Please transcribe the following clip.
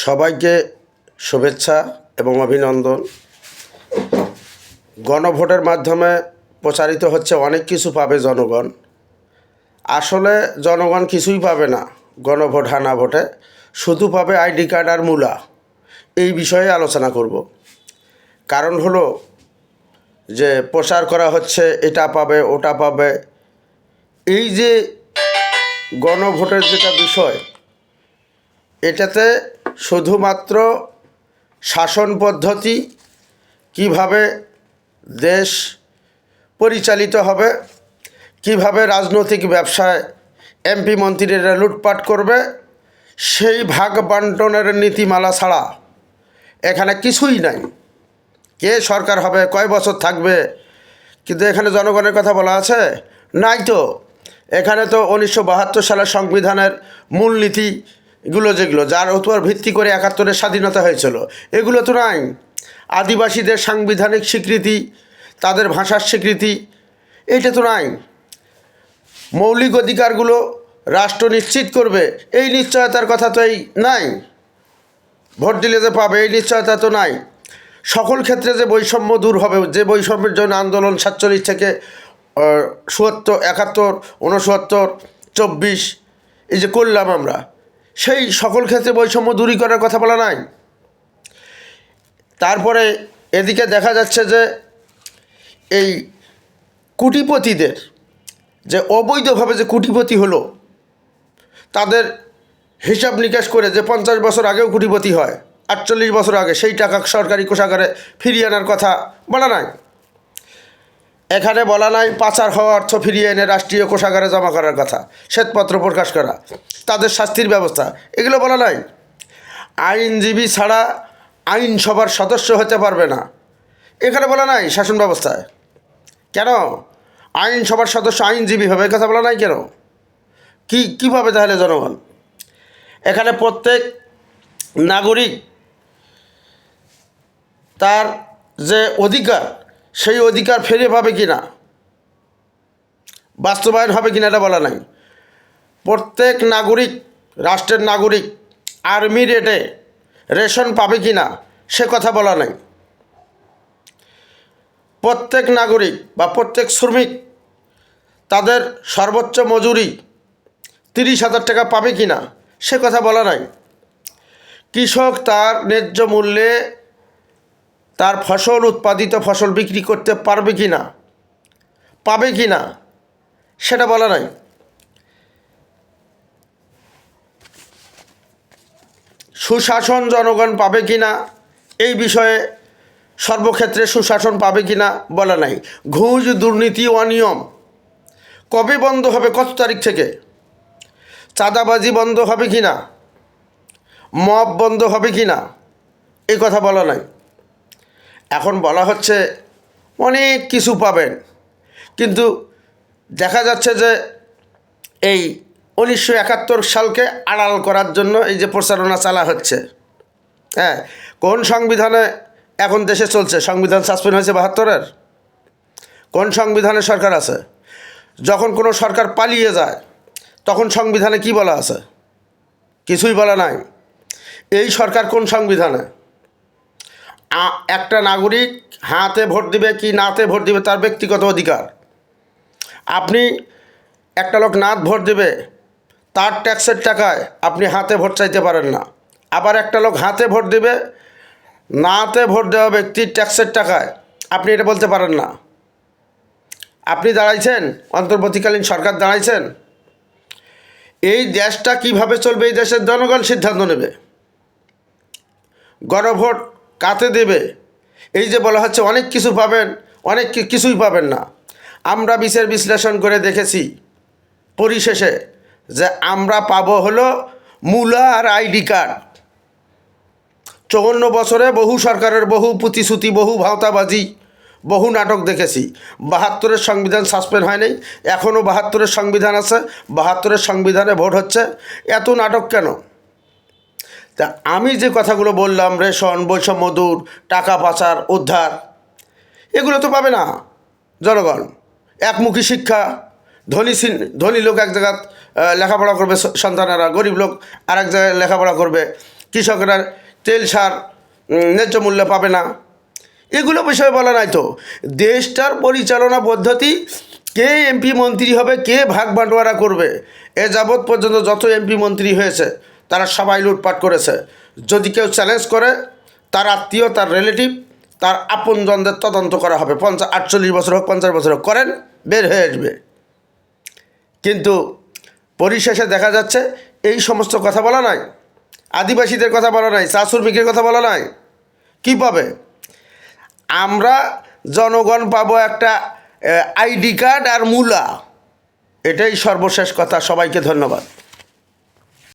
সবাইকে শুভেচ্ছা এবং অভিনন্দন। গণভোটের মাধ্যমে প্রচারিত হচ্ছে অনেক কিছু পাবে জনগণ। আসলে জনগণ কিছুই পাবে না গণভোট, হানা ভোটে। শুধু পাবে আইডি কার্ড আর মূলা। এই বিষয়ে আলোচনা করব। কারণ হলো যে প্রচার করা হচ্ছে, এটা পাবে, ওটা পাবে। এই যে গণভোটের যেটা বিষয়, এটাতে শুধুমাত্র শাসন পদ্ধতি কীভাবে দেশ পরিচালিত হবে, কীভাবে রাজনৈতিক ব্যবসায় এমপি মন্ত্রীরা লুটপাট করবে, সেই ভাগ বন্টনের নীতিমালা ছাড়া এখানে কিছুই নাই। কে সরকার হবে, কয় বছর থাকবে, কিন্তু এখানে জনগণের কথা বলা আছে, নাই তো। এখানে তো উনিশশো বাহাত্তর সালের সংবিধানের মূলনীতিগুলো যেগুলো, যার উপর ভিত্তি করে একাত্তরের স্বাধীনতা হয়েছিল, এগুলো তো নাই। আদিবাসীদের সাংবিধানিক স্বীকৃতি, তাদের ভাষার স্বীকৃতি, এইটা তো নাই। মৌলিক অধিকারগুলো রাষ্ট্র নিশ্চিত করবে, এই নিশ্চয়তার কথা তো এই নাই। ভোট দিলে যে পাবে, এই নিশ্চয়তা তো নাই। সকল ক্ষেত্রে যে বৈষম্য দূর হবে, যে বৈষম্যের জন্য আন্দোলন সাতচল্লিশ থেকে সুয়াত্তর একাত্তর উনসত্তর চব্বিশ, এই যে করলাম আমরা সেই সকল ক্ষেত্রে বৈষম্য দূরী করার কথা বলা নাই। তারপরে এদিকে দেখা যাচ্ছে যে এই কুটিপতিদের যে অবৈধভাবে যে কুটিপতি হলো, তাদের হিসাব নিকাশ করে যে পঞ্চাশ বছর আগেও কুটিপতি হয়, আটচল্লিশ বছর আগে সেই টাকা সরকারি কোষাগারে ফিরিয়ে আনার কথা বলা নাই। এখানে বলা নাই, পাচার হওয়া অর্থ ফিরিয়ে এনে রাষ্ট্রীয় কোষাগারে জমা করার কথা। শ্বেতপত্র প্রকাশ করা। তাদের শাস্তির ব্যবস্থা। এগুলো বলা নাই। আইনজীবী ছাড়া আইনসভার সদস্য হতে পারবে না। এখানে বলা নাই শাসন ব্যবস্থায়। কেন? আইনসভার সদস্য আইনজীবী হবে কথা বলা নাই কেন? কি, কীভাবে তাহলে জনগণ? এখানে প্রত্যেক নাগরিক তার যে অধিকার সেই অধিকার ফিরে পাবে কি না বাস্তবায়ন হবে কিনা এটা বলা নাই। প্রত্যেক নাগরিক, রাষ্ট্রের নাগরিক, আর্মি রেটে রেশন পাবে কি না সে কথা বলা নাই। প্রত্যেক নাগরিক বা প্রত্যেক শ্রমিক তাদের সর্বোচ্চ মজুরি তিরিশ হাজার টাকা পাবে কি না সে কথা বলা নাই। কৃষক তার ন্যায্য মূল্যে তার ফসল উৎপাদিত ফসল বিক্রি করতে পারবে কি না? পাবে কি না? সেটা বলা নাই। সুশাসন জনগণ পাবে কি না? এই বিষয়ে সর্বক্ষেত্রে সুশাসন পাবে কি না বলা নাই। ঘুষ, দুর্নীতি, অনিয়ম কবে বন্ধ হবে, কত তারিখ থেকে? চাঁদাবাজি বন্ধ হবে কি না? মব বন্ধ হবে কি না? এই কথা বলা নাই। এখন বলা হচ্ছে অনেক কিছু পাবেন। কিন্তু দেখা যাচ্ছে যে এই উনিশশো একাত্তর সালকে আড়াল করার জন্য এই যে প্রচারণা চালা হচ্ছে। হ্যাঁ কোন সংবিধানে এখন দেশে চলছে? সংবিধান সাসপেন্ড হয়েছে বাহাত্তরের? কোন সংবিধানে সরকার আছে? যখন কোনো সরকার পালিয়ে যায়, তখন সংবিধানে কি বলা আছে? কিছুই বলা নাই। এই সরকার কোন সংবিধানে? একটা নাগরিক হাতে ভোট দিবে কি নাতে ভোট দিবে তার ব্যক্তিগত অধিকার। আপনি একটা লোক নাত ভোট দিবে, তার ট্যাক্সের টাকায় আপনি হাতে ভোট চাইতে পারেন না। আবার একটা লোক হাতে ভোট দিবে, নাতে ভোট দেওয়া ব্যক্তির ট্যাক্সের টাকায়, আপনি এটা বলতে পারেন না। আপনি দাঁড়াইছেন, অন্তর্বর্তীকালীন সরকার দাঁড়াইছেন, এই দেশটা কীভাবে চলবে এই দেশের জনগণ সিদ্ধান্ত নেবে। গণভোট কাতে দেবে। এই যে বলা হচ্ছে অনেক কিছু পাবেন, অনেক কিছুই পাবেন না। আমরা বিচার বিশ্লেষণ করে দেখেছি পরিশেষে যে আমরা পাব হলো মূলা আর আইডি কার্ড। চৌন্ন বছরে বহু সরকারের বহু প্রতিশ্রুতি, বহু ভাওতাবাজি, বহু নাটক দেখেছি। বাহাত্তরের সংবিধান সাসপেন্ড হয় নাই এখনও বাহাত্তরের সংবিধান আছে, বাহাত্তরের সংবিধানে ভোট হচ্ছে। এত নাটক কেন? তা আমি যে কথাগুলো বললাম, রেশন, বৈষম্য দূর, টাকা পাচার, উদ্ধার, এগুলো তো পাবে না জনগণ। একমুখী শিক্ষা, ধনী ধনী লোক এক জায়গায় লেখাপড়া করবে সন্তানেরা, গরিব লোক আর এক জায়গায় লেখাপড়া করবে, কৃষকরা তেল সার ন্যায্য মূল্য পাবে না। এগুলো বিষয়ে বলা নাই তো। দেশটার পরিচালনা পদ্ধতি, কে এমপি মন্ত্রী হবে, কে ভাগ বাটোয়ারা করবে, এ যাবৎ পর্যন্ত যত এমপি মন্ত্রী হয়েছে তারা সবাই লুটপাট করেছে। যদি কেউ চ্যালেঞ্জ করে, তার আত্মীয়, তার রিলেটিভ তার আপনজনদের তদন্ত করা হবে। পঞ্চাশ আটচল্লিশ বছর হোক, পঞ্চাশ বছর হোক, করেন, বের হয়ে আসবে। কিন্তু পরিশেষে দেখা যাচ্ছে, এই সমস্ত কথা বলা নাই। আদিবাসীদের কথা বলা নাই চা শ্রমিকের কথা বলা নাই। কী পাবে? আমরা জনগণ পাবো একটা আইডি কার্ড আর মূলা। এটাই সর্বশেষ কথা। সবাইকে ধন্যবাদ।